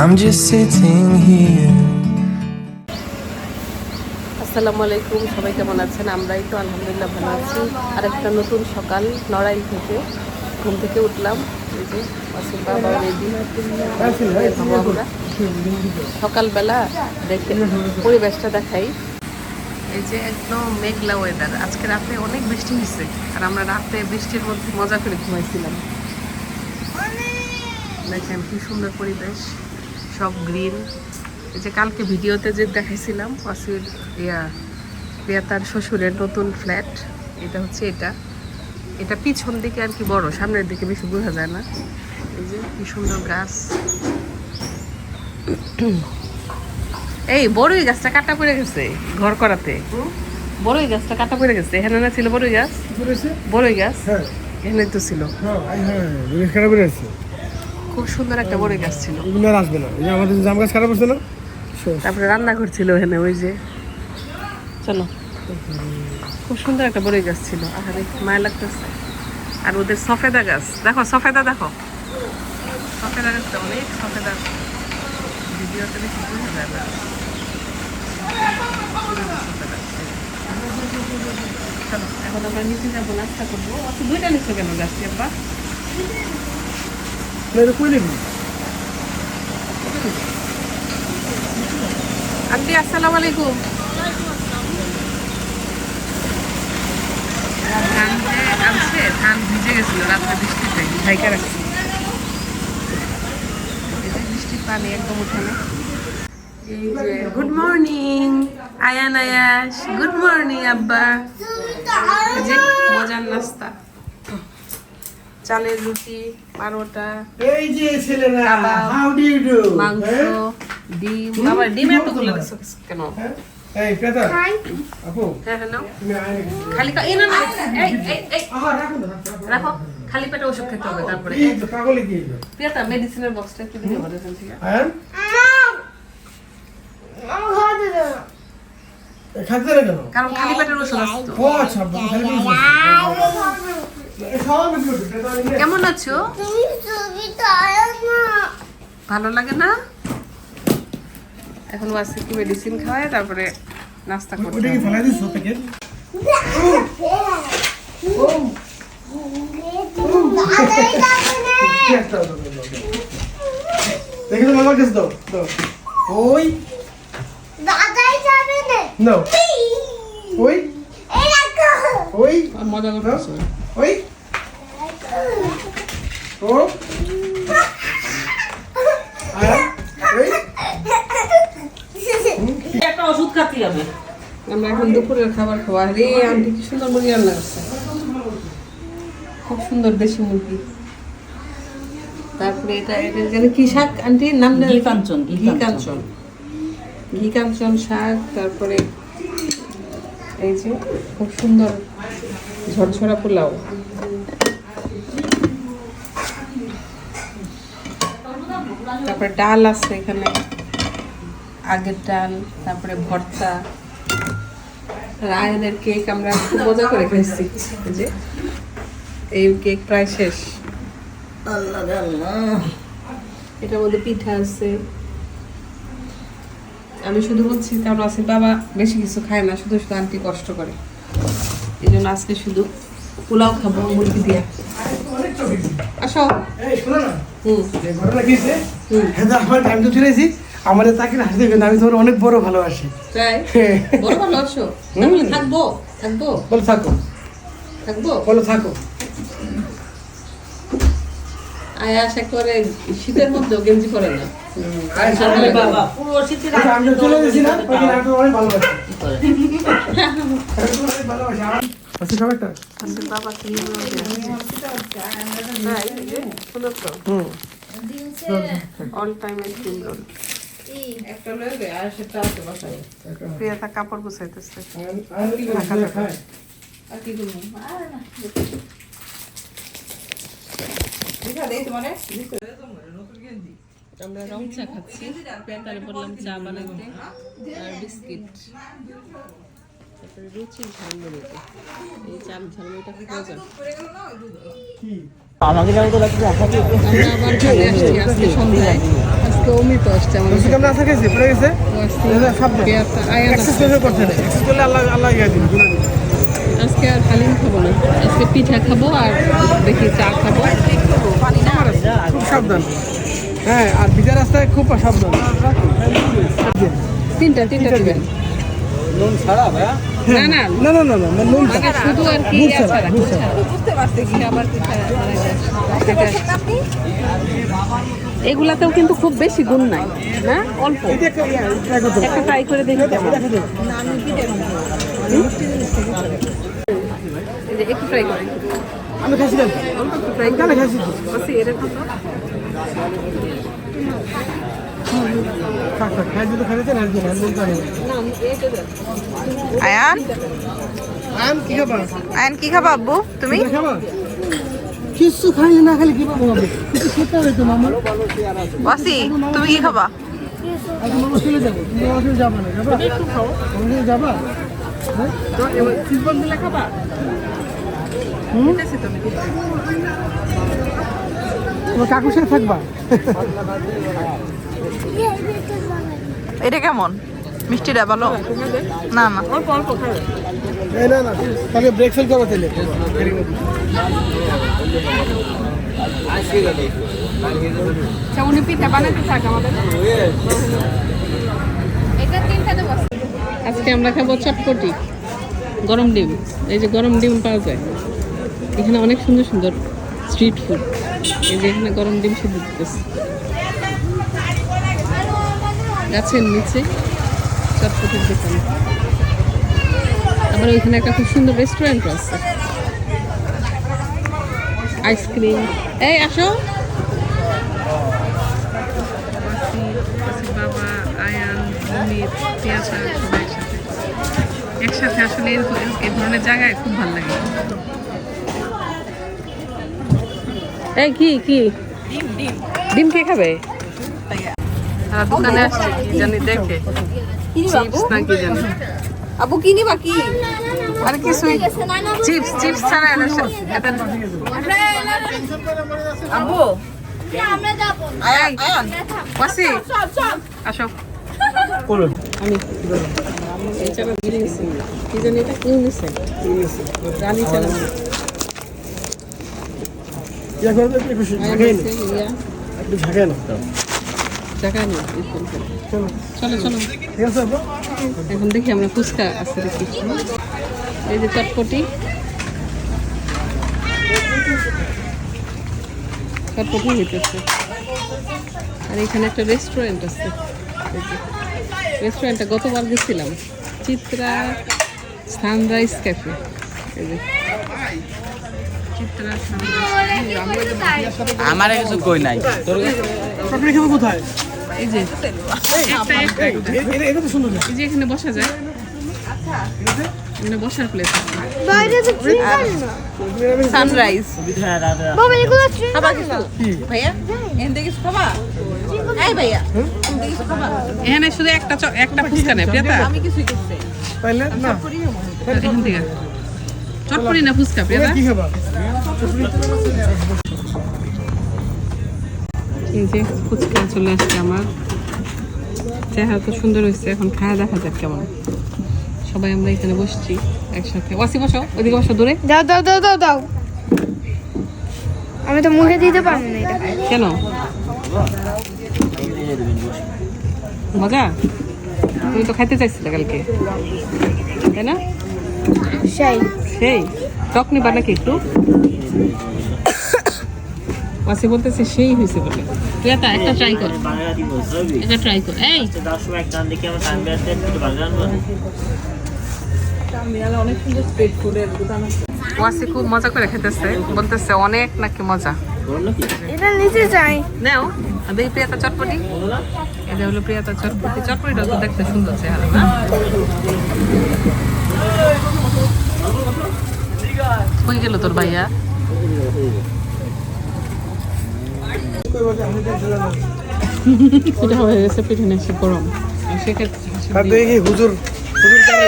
I'm just sitting here. আসসালামু আলাইকুম, সবাই কেমন আছেন? আমরাই তো আলহামদুলিল্লাহ ভালো আছি। আর একটা নতুন সকাল, নড়াইল থেকে। ঘুম থেকে উঠলাম। সকালবেলা দেখে পরিবেশটা দেখাই। এই যে একদম মেঘলা ওয়েদার আজকে রাতে অনেক বৃষ্টি হয়েছে। আর আমরা রাতে বৃষ্টির মধ্যে মজা করে ঘুমাইছিলাম। দেখেন কি সুন্দর পরিবেশ। সব গ্রিন এই যে কালকে ভিডিওতে যে দেখাইছিলাম অসির ইয়া প্রিয়া তার শ্বশুরের নতুন ফ্ল্যাট এটা হচ্ছে এটা। এটা পিছন দিকে আর কি বড় সামনের দিকে বেশি বোঝা যায় না। এই যে কি সুন্দর গাছ। এই বড়ই গাছটা কাটা পড়ে গেছে ঘর করাতে। বড়ই গাছটা কাটা পড়ে গেছে। এখানে না ছিল বড়ই গাছ? বড়ই গাছ? হ্যাঁ। এখানে তো ছিল। হ্যাঁ হ্যাঁ জিনিস খারাপ হয়ে আছে খুব সুন্দর একটা বড়ই গাছ ছিল। এগুলো আর আসবে না। এই যে আমাদের জাম গাছ খারাপ হচ্ছে না? তারপরে রান্নাঘর ছিল ওখানে ওই যে। চলো। খুব সুন্দর একটা বড়ই গাছ ছিল। আহারে মায়া লাগতেছে। আর ওদের সফেদা গাছ। দেখো সফেদা দেখো। সফেদা গাছটা অনেক সফেদা। ভিডিওতে বেশি বোঝা যায় না। চলো এখন আমরা নিচে যাব নাস্তা করব। আচ্ছা দুইটা নিচে কেন যাচ্ছি আব্বা? না, এটা কই নাকি আন্টি আসসালামু আলাইকুম। ধান আনছে ধান ভিজে গেছিল রাত্রে বৃষ্টিতে ঢাইকা রাখছি বৃষ্টির পানি একদম উঠানে এই গুড মর্নিং আয়ান আয়াস গুড মর্নিং আব্বা যে মজার নাস্তা। চালের রুটি পারোটা এই যে ছেলেরা হাউ ডু ইউ ডু মাংস ডিম আবার ডিম এতগুলো দিছো কেন? এই পেতা আপু হ্যাঁ হ্যাঁ নাও তুমি আয় নাকি? খালি কা- এই না না এই এই এই আহা রাখো রাখো, রাখো। রাখো। খালি পেটে ওষুধ খেতে হবে তারপরে। এই তো পাগলে কি হলো? মেডিসিনের বক্সটা একটু দিয়ে আয়ান এ, খাচ্ছে না কেন? কারণ খালি পেটের ওষুধ আছে ও আচ্ছা খালি বলছো। এ, কেমন আছো? ভালো লাগে না? এখন বাসে কি মেডিসিন খাওয়ায় তারপরে নাস্তা করতে ওটা কি হবে। ফেলাই দিছো প্যাকেট দেখি তো মামার কাছে দাও দাও। ওই। নাও ওই। ওই মজা ওই। ও একটা ওষুধ খাতে হবে। আমরা এখন দুপুরের খাবার খাওয়া। রে আন্টি কি সুন্দর মুরগি রান্না করছে। খুব সুন্দর দেশি মুরগি। তারপরে এটা এটা যেন কি শাক আন্টি? নাম ঘি কাঞ্চন ঘি কাঞ্চন ঘি কাঞ্চন শাক তারপরে এই যে খুব সুন্দর ঝরঝরা পোলাও। তারপরে ডাল আছে এখানে আগের ডাল তারপরে ভর্তা। আর আয়নের কেক আমরা খুব মজা করে খাইছি। এই যে এই কেক প্রায় শেষ। এটার মধ্যে পিঠা আছে। আমি শুধু বলছি কারণ আছে বাবা বেশি কিছু খায় না শুধু শুধু আন্টি কষ্ট করে। এই জন্য আজকে শুধু পোলাও খাব মুরগি দিয়ে। আসো। এই হুম। হ্যাঁ আমার টাইম তো চলেছি আমাদের তাকে হাসি দেখবেন আমি তোমার অনেক বড় ভালোবাসি। তাই? বড় ভালো থাকব থাকব। বলো থাকো। থাকব? বলো থাকো। শীতের মধ্যেও গেঞ্জি পরে না। বাবা। All time cream roll Priyata কাপড় গুছাইতেছে। আমরা রং চা খাচ্ছি। প্রিয়াতারে বললাম চা বানাইতে আর বিস্কিট। তারপরে রুচির ঝালমুড়িতে এই চাল ঝালমুড়িটা খুব মজা কি? আমরা আবার চলে আসছি আজকে সন্ধ্যায়। অমিত আসছে আমাদের। কেমন গেছে পড়ে গেছে? ইয়ে আর হালিম খাব না। আজকে পিঠা খাব আর দেখি চা খাব। খুব সাবধান। হ্যাঁ আর বিজার রাস্তায় খুব সাবধান। তিনটা তিনটা দিবেন। লোন ছাড়া ভাইয়া? না না। না না না না মানে লোন মানে শুধু আর কি ছাড়া, ছাড়া বুঝ বুঝ ছাড়া। বুঝতে পারছি কি আবার এগুলাতেও কিন্তু খুব বেশি গুণ নাই না? অল্প। এটা একটা ট্রাই করে দেখি একটু ট্রাই করি আমি অল্প একটু ট্রাই খাইছি? এরকম আয়ান? আম কি খাবা আয়ান কি খাবা আব্বু? তুমি? কিছু খাই না খালি কি পাবো কিছু খেতে হবে তো মামা। তুমি খাবা? হ্যাঁ? কাকুর সাথে থাকবা? এটা কেমন? মিষ্টিটা ভালো না না। না না তাহলে ব্রেক ফেল করব তাহলে। আচ্ছা আজকে আমরা খাব চটপটি গরম ডিম। এই যে গরম ডিম পাওয়া যায়। এখানে অনেক সুন্দর সুন্দর স্ট্রিট ফুড এই যে এখানে গরম ডিম সিদ্ধ দিতেছে। গাছের নিচে চটপটির দোকান আবার ওইখানে একটা খুব সুন্দর রেস্টুরেন্ট আছে। আইসক্রিম এই আসো। বাবা আয়ান একসাথে। একসাথে আসলে এই ধরনের জায়গায় খুব ভালো লাগে। এই কি কি? ডিম কে খাবে? তারা দোকানে আসছে কি জানি দেখে। চিপস না কি জানি। আব্বু কি নিবা কি? আরে কিছুই। চিপস চিপস ছাড়া এটা সা- এটা আব্বু আয়ান আয়ান ওয়াসি আসো আমি এছাড়া ঘিরে নিছি। কি জানি এটা কি নিছে? রানী চাল। ইয়া করে একটু একটু ঝাঁকাই না চলো। চলো? এখন দেখি আমরা ফুচকা আছে দেখি এই যে চটপটি। চটপটি হইতেছে। আর এখানে একটা রেস্টুরেন্ট আছে। রেস্টুরেন্টটা গতবার গেছিলাম। Chitra sunrise cafe. এই যে। আমার কিছু কই নাই। আপনি কোথায়? এই যে। এখানে বসা যায়। এখানে বসার প্লেস সানরাইজ ভাইয়া? এখান থেকে কিছু খাবা? এই ভাইয়া। এখান থেকে কিছু খাবা? এখানে শুধু একটা চ- একটা ফুচকা নেই প্রিয়াতা। আমি কিছুই করছি তাইলে না। এখান থেকে। চটপটি না ফুচকা প্রিয়াতা? কি খাবা? এই যে ফুচকা চলে আসছে আমার। চেহারা তো সুন্দর হয়েছে এখন খায়া দেখা যাক কেমন। সবাই আমরা এখানে বসছি একসাথে। ওয়াসি বসো ওদিকে বসো দূরে। দাও দাও দাও দাও দাও। আমি তো মুখে দিতে পারব না এটা। কেন? মজা? তুমি তো খাইতে চাইছিলে কালকে। তাই না? সেই। সেই। টক নিবা নাকি একটু? ওয়াসি বলতেছে সেই হয়েছে বলে। তুই একটা একটা ট্রাই কর। একটা ট্রাই কর। এই। ওয়াসি খুব মজা করে খেতেছে। বলতেছে অনেক নাকি মজা? এটা নিচে চাই নাও দেখি প্রিয়াতা চটপটি। এটা হলো প্রিয়াতা চটপটি। চটপটিটা তো দেখতে সুন্দর চেহারা না? কই গেল তোর ভাইয়া? পিঠা হয়ে গেছে পিঠে নেছি গরম। সেক্ষেত্রে আর হুজুর? হুজুর তুমি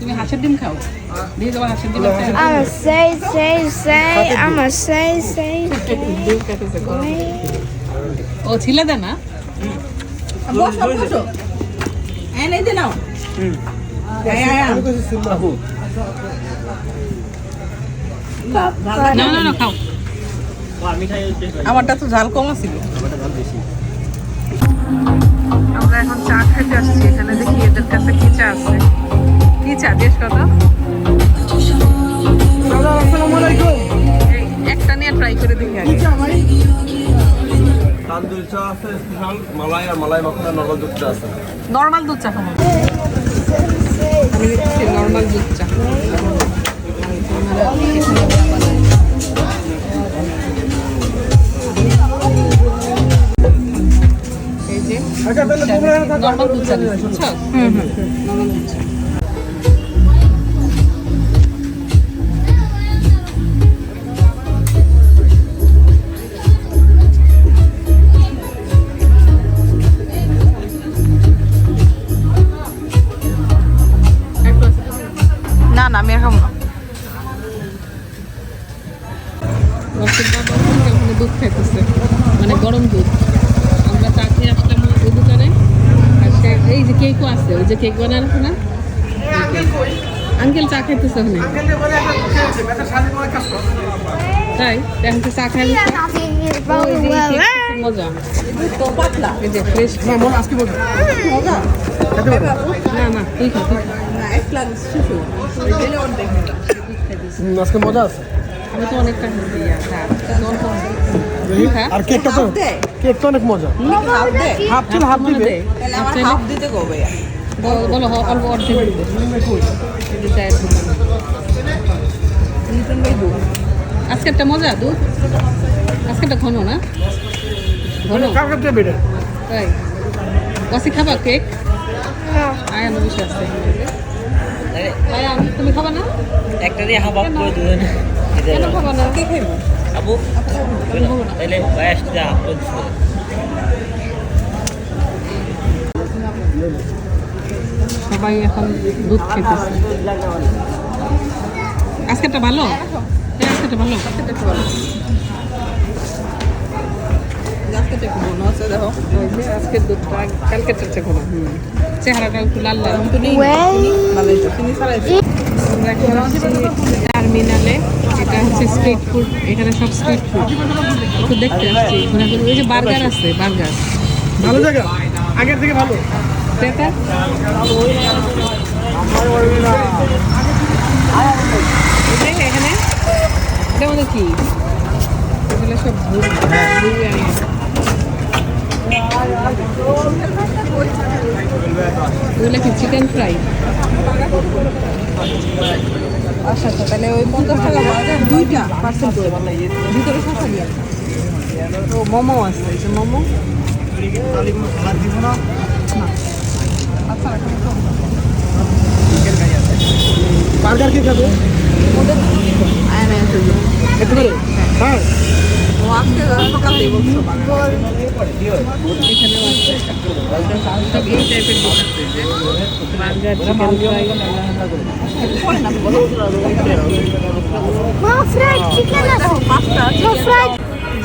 তুমি হাঁসের ডিম খাও? দিয়ে তোমার হাঁসের ডিম. ডিম গরম। ও ছিলে দে না? বসো বসো এই এই নাও। এই, এই, এই। না না না খাও। আমারটা তো ঝাল কম ছিল আমরা এখন চা খেতে আসছি এখানে দেখি এদের কাছে কি চা আছে। কি চা? বেশ কত একটা নিয়ে ট্রাই করে দেখি তান্দুরি চা আছে স্পেশাল। মালাই আর মালাই মাখনা নগদ দুধ চা আছে। নর্মাল দুধ চা খাব। আমি নিচ্ছি নর্মাল দুধ চা। আচ্ছা তাহলে তোমরা এখানে থাকো নর্মাল দুধ চা দিচ্ছি, বুঝছ নর্মাল দুধ চা একটু আছে তো? না না আমি আর খাব না কেক বানানো আছে না আঙ্কেল চা খাইতেছে ওখানে তাই এখন তো চা খাই ওই যে এই কেক খুব মজা তো পাতলা এই যে ফ্রেশ না মন আজকে বলবো মজা না না তুই খা তুই খা না এক প্লাস শিশু এখানে অর্ধেক হুম, আজকে মজা আছে আমি তো অনেকটা খাইছি ইয়া খা অল্প দেখি, হ্যাঁ? আর কেকটা তো হাফ দে কেক তো অনেক মজা হাফ দে হাফ ছিল হাফ মনে দিবে দে তাহলে আমার চাইলে- হাফ দিতে গো ভাইয়া বলো বলো অল্প অর্ধেক দিবে। চায়ের নিতেন ভাই মজা দুধ? আজকেরটা ঘন না? ঘন? কাছে তাই। বসি খাবা কেক? আয়ান বসে আছে। তুমি খাবা না? একটা দিয়ে হাফ করে দিবেন কেন খাবা না? কে খাইবো? আবু তাহলে বয়স দিয়ে হাফ করে দিবেন সবাই এখন দুধ খেতেছে। আজকেরটা ভালো? আজকেরটা ভালো? ভালো মনে আজকের দুধটা কোনো চেহারাটা একটু লাল লাল। টার্মিনালে এটা হচ্ছে স্ট্রিট ফুড এখানে সব স্ট্রিট ফুড একটু দেখতে আসছি। ওই যে বার্গার আছে বার্গার ভালো জায়গা? আগের থেকে ভালো? এখানে এটা মধ্যে কি এগুলো সব এগুলো কি চিকেন ফ্রাই আচ্ছা আচ্ছা তাহলে ওই পঞ্চাশ টাকা দুইটা পার্সেল করে দেবো। ভিতরে শসা দিয়ে মোমো আছে এই যে মোমো একটু করে। হ্যাঁ।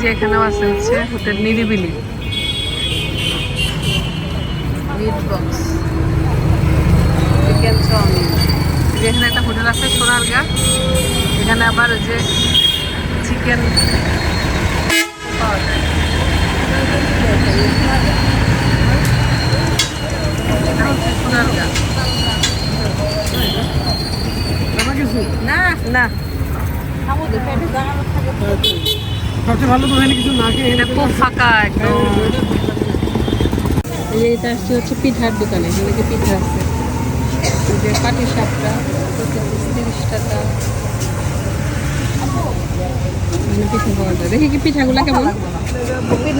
যে আছে হচ্ছে হোটেল নিরিবিলি। মিট বক্স চিকেন চাউমিন যেখানে একটা হোটেল আছে সোনারগা এখানে আবার ওই যে চিকেন পাওয়া যায়। এটা হচ্ছে আমার না না সবচেয়ে ভালো তো কিছু না এটা খুব ফাঁকা একদম। এই এটা আসছে হচ্ছে পিঠার দোকানে এখানে পিঠা আছে। যে পাটি সাপটা প্রতি পিস তিরিশ টাকা পিঠা দেখি কি পিঠাগুলো কেমন?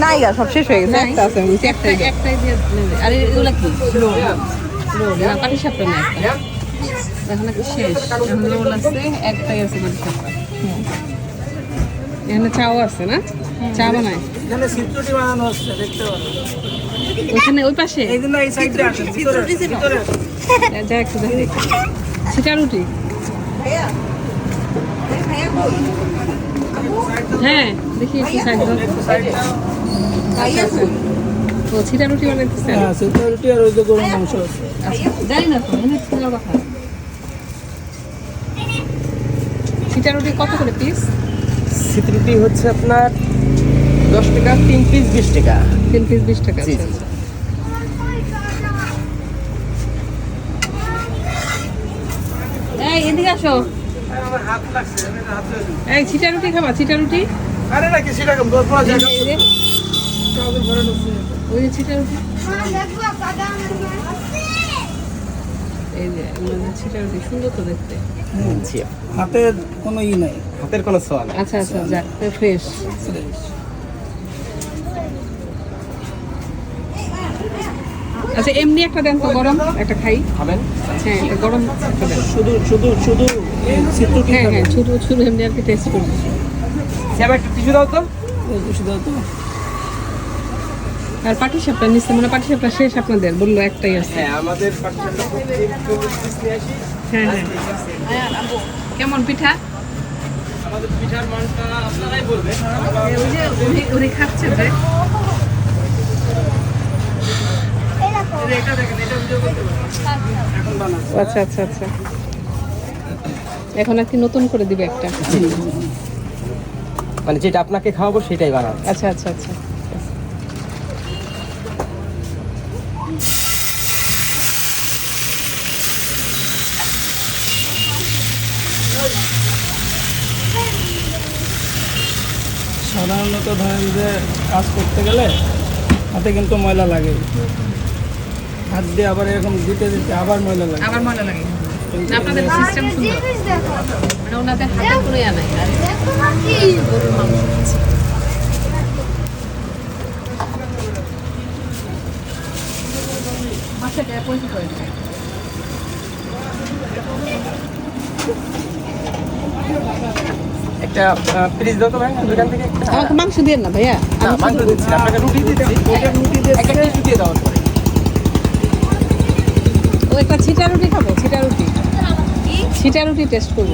নাই সব শেষ হয়ে গেছে। একটা আছে একটা একটাই একটাই দিয়ে। আর এগুলো কি? না পাটি সাপটা না একটা এখন শেষ। এখন রোল আছে একটাই আছে পাটি সাপটা। এখানে চাও আছে না? চা বানায়। এখানে চিত্রটি বানানো হচ্ছে দেখতে পারো। ওখানে ওই পাশে? এই জন্য এই সাইডে আসে ভিতরে ভিতরে যা একটু দেখি ছিটা রুটি? হ্যাঁ দেখি একটু সাইড আচ্ছা, আচ্ছা। ও ছিটা রুটি বানাইতেছে? হ্যাঁ সেটা রুটি আর ওই যে গরুর মাংস আছে। আচ্ছা, জানি না তো এনে খোলার কথা ছিটা রুটি কত করে পিস সিটরুটি হচ্ছে আপনার দশ টাকা তিন পিস বিশ টাকা। তিন পিস বিশ টাকা জি, আচ্ছা, জি। আচ্ছা। এই এদিকে আসো। এই ছিটা রুটি খাবা ছিটা রুটি? আরে নাকি কম দশ। ওই যে ছিটা রুটি। এই যে ছিটা রুটি সুন্দর তো দেখতে। জি। হাতে কোনো ই নাই। হাতের কোনো সোয়া নেই। আচ্ছা আচ্ছা যাক ফ্রেশ আচ্ছা এমনি একটা দেন তো গরম একটা খাই। খাবেন? হ্যাঁ গরম একটা দেন শুধু শুধু শুধু হ্যাঁ হ্যাঁ ছোটো ছোটো এমনি আর কি টেস্ট করব। স্যার একটা টিস্যু দাও তো। শুধু তো। আর পাটি সাপটা নিচ্ছে মানে পাটি সাপটা শেষ আপনাদের বলল একটাই আছে। হ্যাঁ আমাদের হ্যাঁ হ্যাঁ। কেমন পিঠা? আমাদের পিঠার মানটা আপনারাই বলবেন। ওই যে উনি উনি খাচ্ছে যে আচ্ছা আচ্ছা আচ্ছা। এখন আর কি নতুন করে দিবে একটা। মানে যেটা আপনাকে খাওয়াবো সেটাই বানাবো আচ্ছা আচ্ছা আচ্ছা। সাধারণত ধরেন যে কাজ করতে গেলে হাতে কিন্তু ময়লা লাগে হাত দিয়ে আবার এরকম দিতে দিতে আবার ময়লা লাগে। আবার মজা লাগে। আপনাদের সিস্টেম সুন্দর। মানে ওনাদের হাতে কোনো ইয়া নাই আর গরুর মাংস করে একটা পিস দাও তো ভাই দোকান থেকে আমাকে মাংস দিয়ে না ভাইয়া। মাংস দিচ্ছি আপনাকে রুটি দিচ্ছি। রুটি দিয়ে একটা টিস্যু দিয়ে দাও। একটা ছিটা রুটি খাব ছিটা রুটি। ছিটা রুটি টেস্ট করব।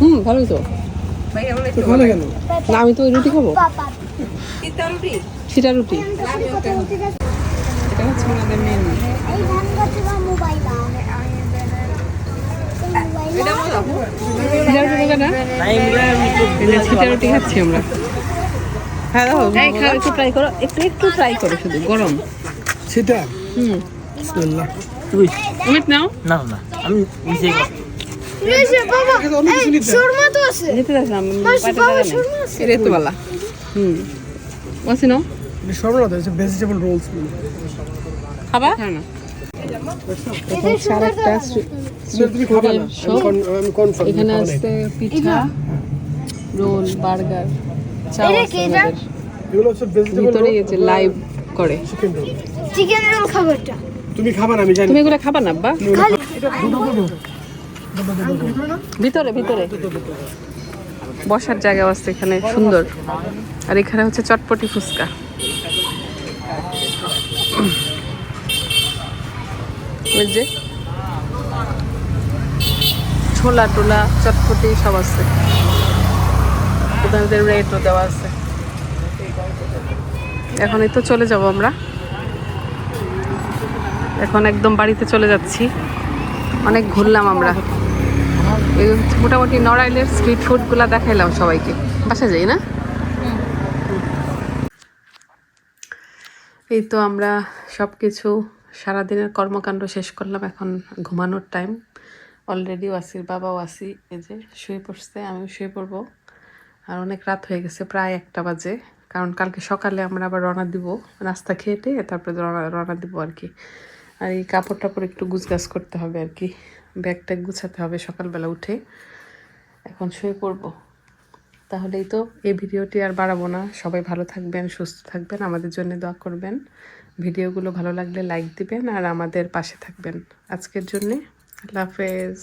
হুম ভালোই তো। তো ভালো কেন? না আমি তো ওই রুটি খাব। ছিটা রুটি? এটা হচ্ছে আমাদের মেনু খাচ্ছি আমরা। হ্যাঁ দেখো এই একটু ট্রাই করো। একটু একটু ট্রাই করো শুধু গরম। সেটা? হুম। বিসমিল্লাহ। অমিত নাও। না না আমি রোলস খাবা। হ্যাঁ না। এখানে আছে। পিঠা রোল বার্গার চাও ভিতরে লাইভ করে। চিকেন রোল খাবারটা তুমি খাবার আমি জানি। তুমি এগুলো খাবা না আব্বা? খালি। ভিতরে ভিতরে। বসার জায়গা আছে এখানে সুন্দর। আর এখানে হচ্ছে চটপটি ফুচকা। ওই যে ছোলা টোলা চটপটি সব আছে। ওদের রেটও দেওয়া আছে। এখন এই তো চলে যাব আমরা। এখন একদম বাড়িতে চলে যাচ্ছি। অনেক ঘুরলাম আমরা। মোটামুটি নড়াইলের স্ট্রিট ফুডগুলো দেখাইলাম সবাইকে। বাসা যাই না? এই তো আমরা সব কিছু সারাদিনের কর্মকাণ্ড শেষ করলাম, এখন ঘুমানোর টাইম অলরেডি ওয়াসির বাবা ওয়াসি এই যে শুয়ে পড়ছে, আমিও শুয়ে পড়ব। আর অনেক রাত হয়ে গেছে, প্রায় একটা বাজে। কারণ কালকে সকালে আমরা আবার রওনা দিব, নাস্তা খেয়ে তারপরে রওনা রওনা দিব আর কি। আর এই কাপড় টাপড় একটু গুছগাছ করতে হবে আর কি। ব্যাগটা গুছাতে হবে সকালবেলা উঠে। এখন শুয়ে পড়ব। তাহলেই তো এই ভিডিওটি আর বাড়াবো না। সবাই ভালো থাকবেন, সুস্থ থাকবেন, আমাদের জন্য দোয়া করবেন। ভিডিওগুলো ভালো লাগলে লাইক দিবেন আর আমাদের পাশে থাকবেন। আজকের জন্যে আল্লাহ হাফেজ।